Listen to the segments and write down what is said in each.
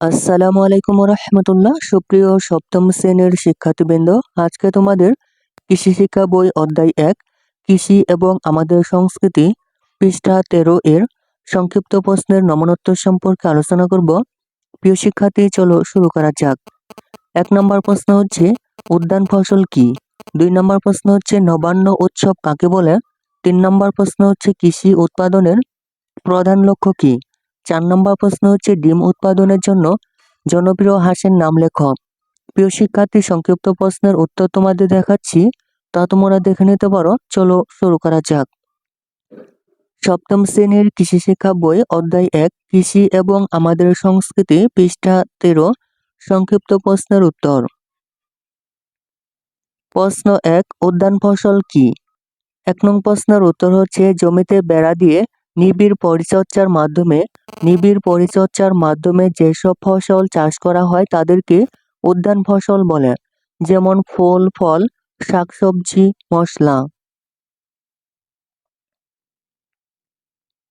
আসসালামু আলাইকুম রহমতুল্লাহ সুপ্রিয় সপ্তম শ্রেণির শিক্ষার্থীবৃন্দ। আজকে তোমাদের কৃষি শিক্ষা বই অধ্যায় এক, কৃষি এবং আমাদের সংস্কৃতি, পৃষ্ঠা তেরো এর সংক্ষিপ্ত প্রশ্নের নমনোত্তর সম্পর্কে আলোচনা করব। প্রিয় শিক্ষার্থী, চলো শুরু করা যাক। এক নম্বর প্রশ্ন হচ্ছে, উদ্যান ফসল কি? দুই নম্বর প্রশ্ন হচ্ছে, নবান্ন উৎসব কাকে বলে? তিন নম্বর প্রশ্ন হচ্ছে, কৃষি উৎপাদনের প্রধান লক্ষ্য কি? চার নম্বর প্রশ্ন হচ্ছে ডিম উৎপাদনের জন্য জনপ্রিয় হাঁসের নাম লেখ। প্রিয় শিক্ষার্থী, সংক্ষিপ্ত প্রশ্নের উত্তর তোমাদের দেখাচ্ছি, তা তোমরা দেখে নিতে পারো। চলো শুরু করা যাক। সপ্তম শ্রেণির কৃষি শিক্ষা বই, অধ্যায় এক, কৃষি এবং আমাদের সংস্কৃতি, পৃষ্ঠা তেরো, সংক্ষিপ্ত প্রশ্নের উত্তর। প্রশ্ন এক, উদ্যান ফসল কি? এক নং প্রশ্নের উত্তর হচ্ছে, জমিতে বেড়া দিয়ে নিবিড় পরিচর্যার মাধ্যমে, নিবিড় পরিচর্যার মাধ্যমে যেসব ফসল চাষ করা হয় তাদেরকে উদ্যান ফসল বলে, যেমন ফুল, ফল, শাকসবজি, মশলা।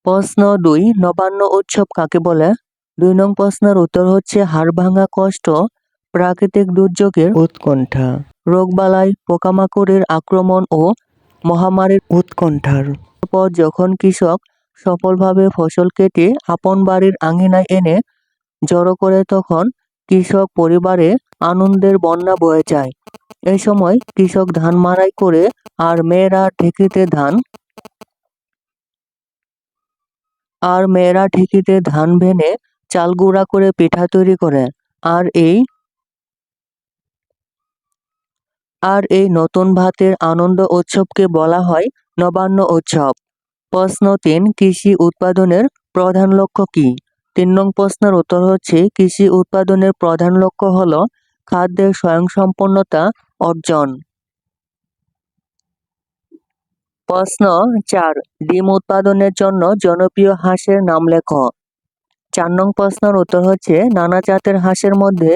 প্রশ্ন দুই, নবান্ন উৎসব কাকে বলে? দুই নং প্রশ্নের উত্তর হচ্ছে হাড় ভাঙা কষ্ট, প্রাকৃতিক দুর্যোগের উৎকণ্ঠা, রোগবালাই, পোকামাকড়ের আক্রমণ ও মহামারীর উৎকণ্ঠার। পর যখন কৃষক সফলভাবে ফসল কেটে আপন বাড়ির আঙিনায় এনে জড়ো করে তখন কৃষক পরিবারে আনন্দের বন্যা বয়ে যায়। এই সময় কৃষক ধান মাড়াই করে আর মেয়েরা ঢেকিতে ধান আর মেয়েরা ঢেকিতে ধান ভেনে চাল গুঁড়া করে পিঠা তৈরি করে। আর এই আর এই নতুন ভাতের আনন্দ উৎসবকে বলা হয় নবান্ন উৎসব। প্রশ্ন তিন, কৃষি উৎপাদনের প্রধান লক্ষ্য কি? তিন নং প্রশ্নের উত্তর হচ্ছে, কৃষি উৎপাদনের প্রধান লক্ষ্য হল খাদ্যের স্বয়ংসম্পন্নতা অর্জন। প্রশ্ন চার, ডিম উৎপাদনের জন্য জনপ্রিয় হাঁসের নাম লেখ। চার নং প্রশ্নের উত্তর হচ্ছে, নানা জাতের হাঁসের মধ্যে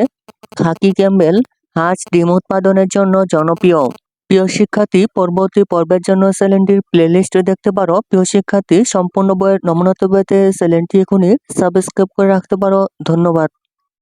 খাকি ক্যাম্বেল হাঁস ডিম উৎপাদনের জন্য জনপ্রিয়। প্রিয় শিক্ষার্থী, পরবর্তী পর্বের জন্য চ্যানেলটির প্লেলিস্ট দেখতে পারো। প্রিয় শিক্ষার্থী, সম্পূর্ণ বইয়ের নমুনা পেতে চ্যানেলটি এখনই সাবস্ক্রাইব করে রাখতে পারো। ধন্যবাদ।